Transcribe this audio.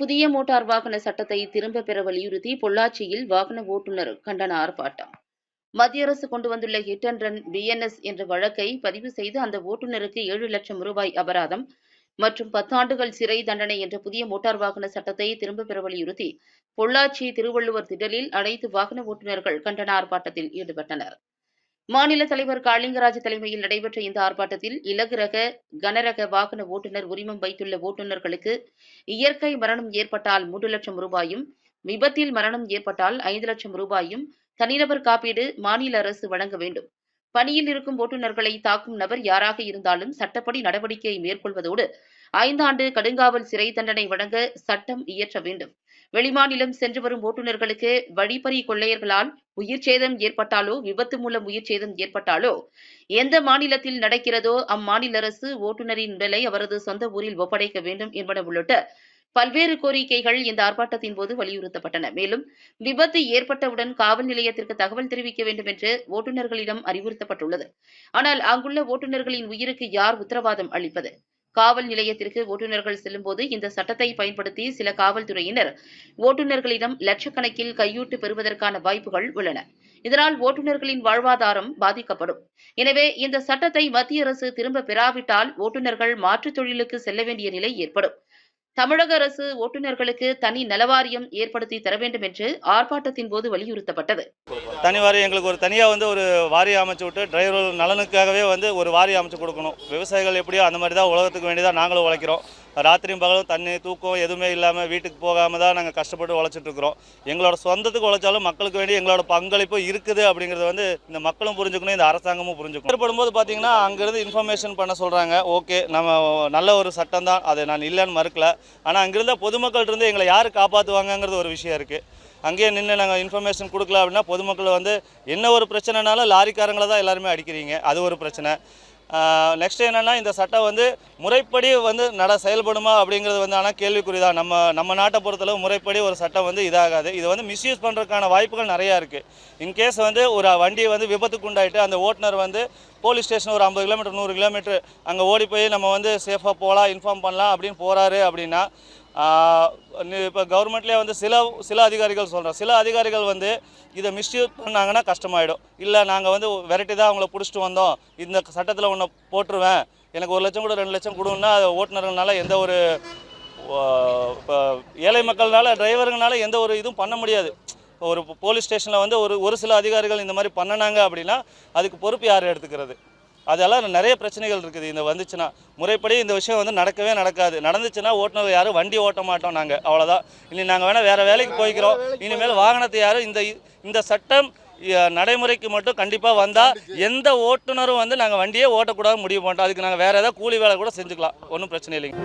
புதிய மோட்டார் வாகன சட்டத்தை திரும்ப பெற வலியுறுத்தி பொள்ளாச்சியில் வாகன ஓட்டுநர் கண்டன ஆர்ப்பாட்டம். மத்திய அரசு கொண்டு வந்துள்ள ஹிட் அண்ட் ரன் பிஎன்எஸ் என்ற வழக்கை பதிவு செய்து அந்த ஓட்டுநருக்கு ஏழு லட்சம் ரூபாய் அபராதம் மற்றும் பத்தாண்டுகள் சிறை தண்டனை என்ற புதிய மோட்டார் வாகன சட்டத்தை திரும்ப பெற வலியுறுத்தி பொள்ளாச்சி திருவள்ளுவர் திடலில் அனைத்து வாகன ஓட்டுநர்கள் கண்டன ஆர்ப்பாட்டத்தில் ஈடுபட்டனர். மாநில தலைவர் காளிங்கராஜ் தலைமையில் நடைபெற்ற இந்த ஆர்ப்பாட்டத்தில் இலகுரக கனரக வாகன ஓட்டுநர் உரிமம் வைத்துள்ள ஓட்டுநர்களுக்கு இயற்கை மரணம் ஏற்பட்டால் மூன்று லட்சம் ரூபாயும் விபத்தில் மரணம் ஏற்பட்டால் ஐந்து லட்சம் ரூபாயும் தனிநபர் காப்பீடு மாநில அரசு வழங்க வேண்டும். பணியில் இருக்கும் ஓட்டுநர்களை தாக்கும் நபர் யாராக இருந்தாலும் சட்டப்படி நடவடிக்கை மேற்கொள்வதோடு ஐந்தாண்டு கடுங்காவல் சிறை தண்டனை வழங்க சட்டம் இயற்ற வேண்டும். வெளிமாநிலம் சென்று வரும் ஓட்டுநர்களுக்கு வழிப்பறி கொள்ளையர்களால் உயிர் சேதம் ஏற்பட்டாலோ விபத்து மூலம் உயிர் சேதம் ஏற்பட்டாலோ எந்த மாநிலத்தில் நடக்கிறதோ அம்மாநில அரசு ஓட்டுநரின் உடலை அவரது சொந்த ஊரில் ஒப்படைக்க வேண்டும் என்பன உள்ளிட்ட பல்வேறு கோரிக்கைகள் இந்த ஆர்ப்பாட்டத்தின் போது வலியுறுத்தப்பட்டன. மேலும் விபத்து ஏற்பட்டவுடன் காவல் நிலையத்திற்கு தகவல் தெரிவிக்க வேண்டும் என்று ஓட்டுநர்களிடம் அறிவுறுத்தப்பட்டுள்ளது. ஆனால் அங்குள்ள ஓட்டுநர்களின் உயிருக்கு யார் உத்தரவாதம் அளிப்பது? காவல் நிலையத்திற்கு ஓட்டுநர்கள் செல்லும்போது இந்த சட்டத்தை பயன்படுத்தி சில காவல்துறையினர் ஓட்டுநர்களிடம் லட்சக்கணக்கில் கையூட்டு பெறுவதற்கான வாய்ப்புகள் உள்ளன. இதனால் ஓட்டுநர்களின் வாழ்வாதாரம் பாதிக்கப்படும். எனவே இந்த சட்டத்தை மத்திய அரசு திரும்ப பெறாவிட்டால் ஓட்டுநர்கள் மாற்றுத் தொழிலுக்கு செல்ல வேண்டிய நிலை ஏற்படும். தமிழக அரசு ஓட்டுநர்களுக்கு தனி நலவாரியம் ஏற்படுத்தி தர வேண்டும் என்று ஆர்ப்பாட்டத்தின் போது வலியுறுத்தப்பட்டது. தனி வாரியம் எங்களுக்கு ஒரு தனியாக வந்து ஒரு வாரியம் அமைச்சு விட்டு டிரைவர் நலனுக்காகவே வந்து ஒரு வாரியம் அமைச்சு கொடுக்கணும். விவசாயிகள் எப்படியோ அந்த மாதிரி தான் உலகத்துக்கு வேண்டியதாக நாங்களும் உழைக்கிறோம். ராத்திரியும் பகலும் தண்ணி தூக்கம் எதுவுமே இல்லாமல் வீட்டுக்கு போகாமல் தான் நாங்கள் கஷ்டப்பட்டு உழைச்சிட்ருக்குறோம் எங்களோட சொந்தத்துக்கு உழைச்சாலும் மக்களுக்கு வேண்டி எங்களோட பங்களிப்பு இருக்குது அப்படிங்கிறது வந்து இந்த மக்களும் புரிஞ்சுக்கணும் இந்த அரசாங்கமும் புரிஞ்சுக்கணும். ஏற்படும் போது பார்த்தீங்கன்னா அங்கேருந்து இன்ஃபர்மேஷன் பண்ண சொல்கிறாங்க ஓகே நம்ம நல்ல ஒரு சட்டம் தான். அதை நான் இல்லைன்னு மறுக்கல. ஆனால் அங்கிருந்த பொதுமக்கள் இருந்து எங்களை யார் காப்பாற்றுவாங்கங்கிறது ஒரு விஷயம் இருக்குது அங்கேயே நின்று நாங்கள் இன்ஃபர்மேஷன் கொடுக்கல அப்படின்னா பொதுமக்கள் வந்து என்ன ஒரு பிரச்சனைனாலும் லாரிக்காரங்களை தான் எல்லாருமே அடிக்கிறீங்க. அது ஒரு பிரச்சனை. நெக்ஸ்ட் என்னென்னா இந்த சட்டம் வந்து முறைப்படி வந்து நட செயல்படுமா அப்படிங்கிறது வந்து ஆனால் கேள்விக்குறி தான் நம்ம நம்ம நாட்டை பொறுத்தளவு முறைப்படி ஒரு சட்டம் வந்து இதாகாது. இது வந்து மிஸ்யூஸ் பண்ணுறதுக்கான வாய்ப்புகள் நிறையா இருக்குது இன்கேஸ் வந்து ஒரு வண்டி வந்து விபத்துக்கு உண்டாயிட்டு அந்த ஓட்டுநர் வந்து போலீஸ் ஸ்டேஷன் ஒரு ஐம்பது கிலோமீட்டர் நூறு கிலோமீட்டர் அங்கே ஓடி போய் நம்ம வந்து சேஃபாக போகலாம் இன்ஃபார்ம் பண்ணலாம் அப்படின்னு போகிறாரு அப்படின்னா இப்போ கவர்மெண்ட்லேயே வந்து சில சில அதிகாரிகள் சொல்கிறோம் சில அதிகாரிகள் வந்து இதை மிஸ்யூஸ் பண்ணாங்கன்னா கஷ்டமாயிடும். இல்லை நாங்கள் வந்து வெரைட்டி தான் அவங்கள பிடிச்சிட்டு வந்தோம். இந்த சட்டத்தில் ஒன்று போட்டுருவேன். எனக்கு ஒரு லட்சம் கூட ரெண்டு லட்சம் கொடுன்னா அது ஓட்டுநர்கள்னால எந்த ஒரு இப்போ ஏழை மக்கள்னால டிரைவருங்கனால எந்த ஒரு இதுவும் பண்ண முடியாது. ஒரு போலீஸ் ஸ்டேஷனில் வந்து ஒரு ஒரு சில அதிகாரிகள் இந்த மாதிரி பண்ணினாங்க அப்படின்னா அதுக்கு பொறுப்பு யார் எடுத்துக்கிறது? அதெல்லாம் நிறைய பிரச்சனைகள் இருக்குது. இந்த வந்துச்சுன்னா முறைப்படி இந்த விஷயம் வந்து நடக்கவே நடக்காது. நடந்துச்சுன்னா ஓட்டுநர் யாரும் வண்டி ஓட்ட மாட்டோம் நாங்கள் அவ்வளோதான் இனி நாங்கள் வேணால் வேறு வேலைக்கு போய்க்கிறோம். இனிமேல் வாகனத்தை யாரும் இந்த இந்த சட்டம் நடைமுறைக்கு மட்டும் கண்டிப்பாக வந்தால் எந்த ஓட்டுநரும் வந்து நாங்கள் வண்டியே ஓட்டக்கூடாது முடிவு பண்ணிட்டோம். அதுக்கு நாங்கள் வேறு ஏதாவது கூலி வேலை கூட செஞ்சுக்கலாம். ஒன்றும் பிரச்சனை இல்லைங்க.